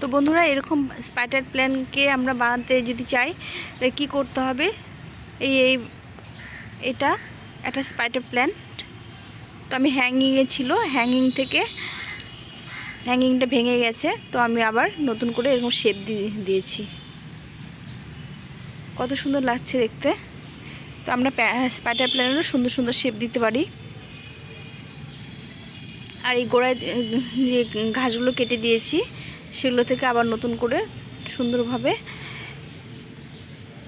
তো বন্ধুরা, এরকম স্পাইটার প্ল্যানকে আমরা বানাতে যদি চাই কী করতে হবে? এই এই, এটা একটা স্পাইটার প্ল্যান তো আমি হ্যাঙ্গিংয়ে ছিল হ্যাঙ্গিং থেকে হ্যাঙ্গিংটা ভেঙে গেছে। তো আমি আবার নতুন করে এরকম শেপ দিয়ে দিয়েছি। কত সুন্দর লাগছে দেখতে। তো আমরা স্পাইটার প্ল্যানেরও সুন্দর সুন্দর শেপ দিতে পারি। আর এই গোড়ায় যে ঘাসগুলো কেটে দিয়েছি, সেগুলো থেকে আবার নতুন করে সুন্দরভাবে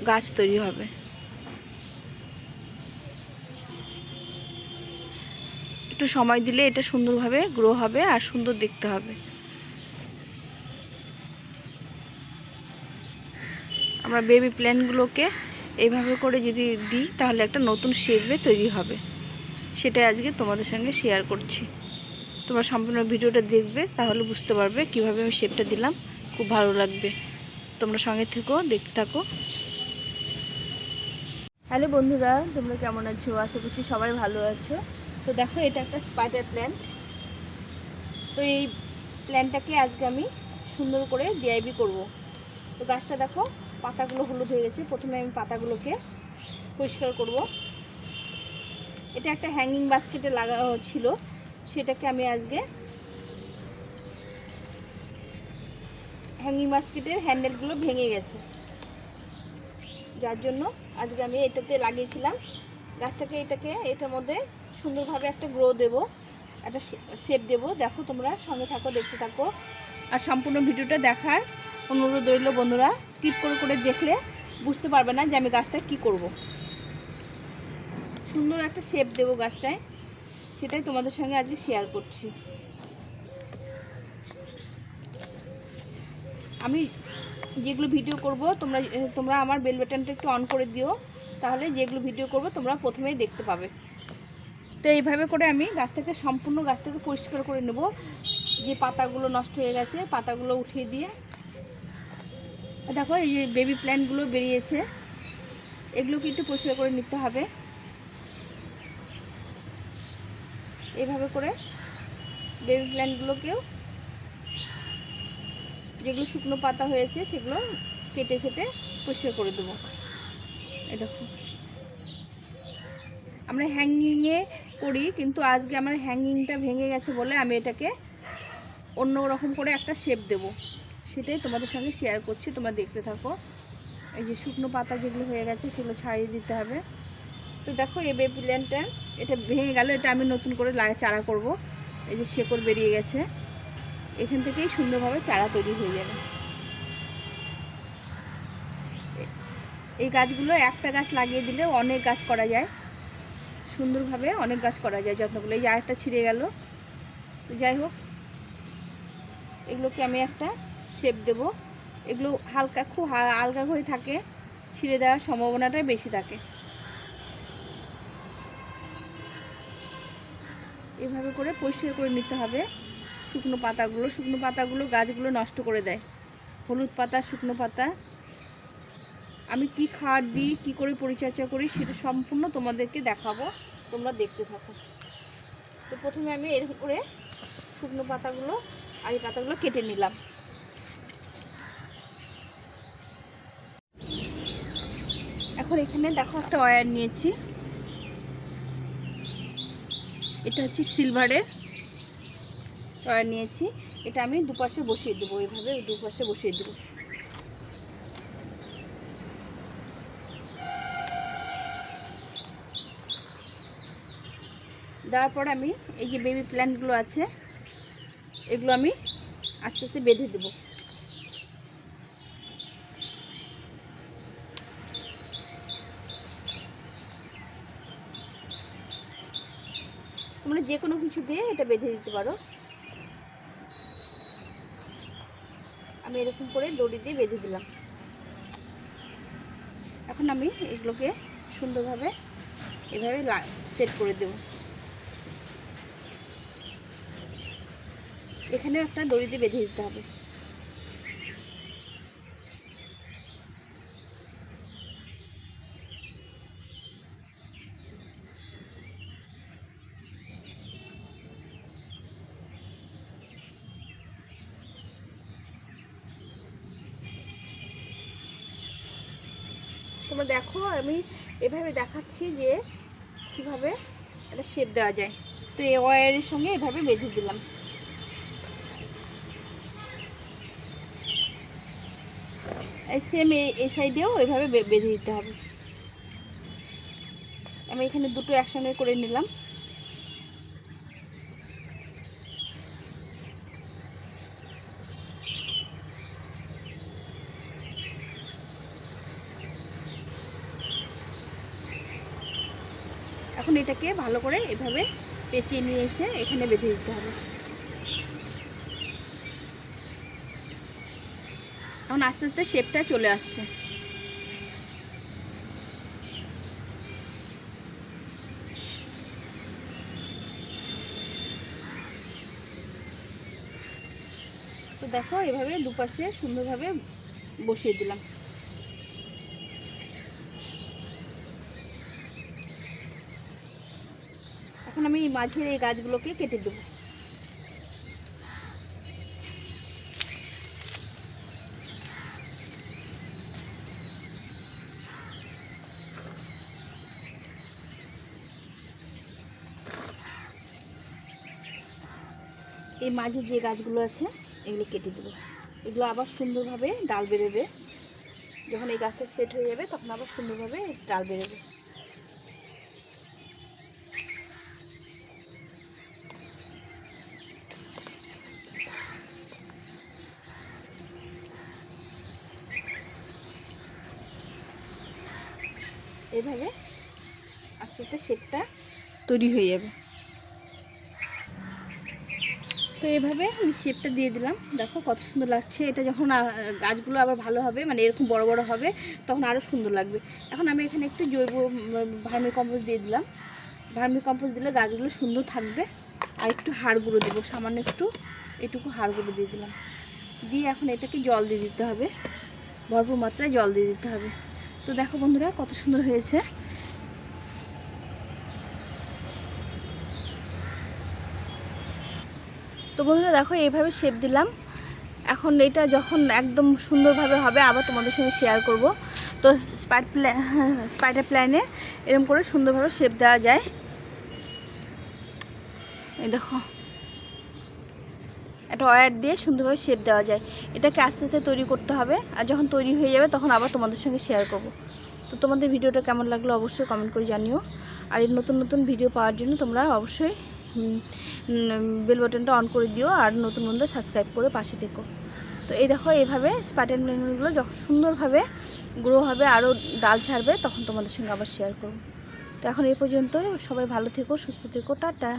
গাছ তৈরি হবে। একটু সময় দিলে এটা সুন্দরভাবে গ্রো হবে আর সুন্দর দেখতে হবে। আমরা বেবি প্ল্যানগুলোকে এইভাবে করে যদি দিই, তাহলে একটা নতুন শেপে তৈরি হবে। সেটাই আজকে তোমাদের সঙ্গে শেয়ার করছি। তোমরা সম্পূর্ণ ভিডিওটা দেখবে, তাহলে বুঝতে পারবে কীভাবে আমি শেপটা দিলাম। খুব ভালো লাগবে। তোমরা সঙ্গে থেকো, দেখতে থাকো। হ্যালো বন্ধুরা, তোমরা কেমন আছো? আশা করছি সবাই ভালো আছো। তো দেখো, এটা একটা স্পাইডার প্ল্যান্ট তো এই প্ল্যান্টটাকে আজকে আমি সুন্দর করে ডিআইবি করব। তো গাছটা দেখো, পাতাগুলো হলুদ হয়ে গেছে। প্রথমে আমি পাতাগুলোকে পরিষ্কার করব। এটা একটা হ্যাঙ্গিং বাস্কেটে লাগা ছিল। সেটাকে আমি আজকে হ্যাঙ্গিং বাস্কেটের হ্যান্ডেলগুলো ভেঙে গেছে। যার জন্য আজকে আমি এটাতে লাগিয়েছিলাম। গাছটাকে এটাকে, এটার মধ্যে সুন্দরভাবে একটা গ্রো দেব, একটা শেপ দেব। দেখো তোমরা, সঙ্গে থাকো, দেখতে থাকো। আর সম্পূর্ণ ভিডিওটা দেখার অনুরোধ রইল বন্ধুরা স্কিপ করে করে দেখলে বুঝতে পারবে না যে আমি গাছটা কি করব। সুন্দর একটা শেপ দেবো গাছটায়। সেটাই তোমাদের সঙ্গে আজকে শেয়ার করছি। আমি যেগুলো ভিডিও করব, তোমরা তোমরা আমার বেল বাটনটা একটু অন করে দিও, তাহলে যেগুলো ভিডিও করব, তোমরা প্রথমেই দেখতে পাবে। তো এইভাবে করে আমি গাছটাকে, সম্পূর্ণ গাছটাকে পরিষ্কার করে নেব। যে পাতাগুলো নষ্ট হয়ে গেছে, পাতাগুলো উঠিয়ে দিয়ে। দেখো, এই যে বেবি প্ল্যান্টগুলো বেরিয়েছে। এগুলোকে একটু পরিষ্কার করে নিতে হবে। এভাবে করে বেবি প্ল্যান্টগুলোকেও যেগুলো শুকনো পাতা হয়েছে সেগুলো কেটে ছেটে পরিষ্কার করে দেবো। দেখো। আমরা হ্যাঙ্গিংয়ে করি, কিন্তু আজকে আমার হ্যাঙ্গিংটা ভেঙে গেছে বলে আমি এটাকে অন্য রকম করে একটা শেপ দেব। সেটাই তোমাদের সঙ্গে শেয়ার করছি, তোমরা দেখতে থাকো। এই যে শুকনো পাতা যেগুলো হয়ে গেছে সেগুলো ছাড়িয়ে দিতে হবে। তো দেখো এই বেবি প্ল্যান্টটা এটা ভেঙে গেল, এটা আমি নতুন করে লাগা চারা করব। এই যে শেকড় বেরিয়ে গেছে। এখান থেকেই সুন্দরভাবে চারা তৈরি হয়ে যাবে। এই গাছগুলো একটা গাছ লাগিয়ে দিলে অনেক গাছ করা যায়। সুন্দরভাবে অনেক গাছ করা যায় যত্নগুলো। এই আরেকটা ছিঁড়ে গেল। তো যাই হোক, এগুলোকে আমি একটা শেপ দেব। এগুলো হালকা খুব হালকা হয়ে থাকে, ছিঁড়ে দেওয়ার সম্ভাবনাটাই বেশি থাকে। এভাবে করে পরিষ্কার করে নিতে হবে। শুকনো পাতাগুলো শুকনো পাতাগুলো গাছগুলো নষ্ট করে দেয়। হলুদ পাতা, শুকনো পাতা। আমি কি খাবার দিই, কী করে পরিচর্যা করি সেটা সম্পূর্ণ তোমাদেরকে দেখাবো। তোমরা দেখতে থাকো। তো প্রথমে আমি এরকম করে শুকনো পাতাগুলো আর এই পাতাগুলো কেটে নিলাম। এখন এখানে দেখো একটা ওয়্যার নিয়েছি। এটা হচ্ছে সিলভারের ওয়্যার নিয়েছি। এটা আমি দুপাশে বসিয়ে দেবো এইভাবে দুপাশে বসিয়ে দেবো। দেওয়ার পর আমি এই যে বেবি প্ল্যান্টগুলো আছে, এগুলো আমি আস্তে আস্তে বেঁধে দেব। তোমরা যে কোনো কিছু দিয়ে এটা বেঁধে দিতে পারো। আমি এরকম করে দড়ি দিয়ে বেঁধে দিলাম। এখন আমি এগুলোকে সুন্দরভাবে এভাবে সেট করে দেব। এখানেও একটা দড়ি দিয়ে বেঁধে দিতে হবে। তোমরা দেখো, আমি এভাবে দেখাচ্ছি যে কীভাবে একটা শেপ দেওয়া যায়। তো এই ওয়ারের সঙ্গে এভাবে বেঁধে দিলাম। এই সেম এই সাইডেও এভাবে বেঁধে দিতে হবে। আমি এখানে দুটো একসঙ্গে করে নিলাম এখন এটাকে ভালো করে এভাবে পেঁচিয়ে নিয়ে এসে এখানে বেঁধে দিতে হবে। এখন আস্তে আস্তে শেপটা চলে আসছে। তো দেখো এভাবে দুপাশে সুন্দরভাবে বসিয়ে দিলাম এখন আমি মাঝের এই গাছগুলোকে কেটে দেবো। এই মাঝে যে গাছগুলো আছে, এগুলো কেটে দেবো। এগুলো আবার সুন্দরভাবে ডাল বেরোবে। যখন এই গাছটা সেট হয়ে যাবে, তখন আবার সুন্দরভাবে ডাল বেরোবে। এভাবে আস্তে আস্তে শেপটা তৈরি হয়ে যাবে। তো এভাবে আমি শেপটা দিয়ে দিলাম। দেখো কত সুন্দর লাগছে। এটা যখন গাছগুলো আবার ভালো হবে মানে এরকম বড় বড় হবে, তখন আরও সুন্দর লাগবে। এখন আমি এখানে একটু জৈব ভার্মি কম্পোস্ট দিয়ে দিলাম। ভার্মি কম্পোস্ট দিলে গাছগুলো সুন্দর থাকবে। আর একটু হাড় গুঁড়ো দেবো, সামান্য একটু, এটুকু হাড় গুঁড়ো দিয়ে দিলাম। দিয়ে এখন এটাকে জল দিয়ে দিতে হবে। ভরপুর মাত্রায় জল দিয়ে দিতে হবে। তো দেখো বন্ধুরা, কত সুন্দর হয়েছে। তো বন্ধুরা, দেখো, এইভাবে শেপ দিলাম। এখন এটা যখন একদম সুন্দরভাবে হবে, আবার তোমাদের সঙ্গে শেয়ার করব। তো স্পাইট প্ল্যা স্পাইডার প্ল্যানে এরকম করে সুন্দরভাবে শেপ দেওয়া যায়। এই দেখো। ওয়্যার দিয়ে সুন্দরভাবে শেপ দেওয়া যায়। এটাকে আস্তে আস্তে তৈরি করতে হবে। আর যখন তৈরি হয়ে যাবে, তখন আবার তোমাদের সঙ্গে শেয়ার করব। তো তোমাদের ভিডিওটা কেমন লাগল অবশ্যই কমেন্ট করে জানিও। আর এই নতুন নতুন ভিডিও পাওয়ার জন্য তোমরা অবশ্যই বেল বাটনটা অন করে দিও। আর নতুন বন্ধু সাবস্ক্রাইব করে পাশে থেকো। তো এই দেখো, এইভাবে স্পাইডার ম্যানগুলো যখন সুন্দরভাবে গ্রো হবে আরও ডাল ছাড়বে, তখন তোমাদের সঙ্গে আবার শেয়ার করব। তো এখন এই পর্যন্ত সবাই ভালো থেকো, সুস্থ থেকো। টাটা।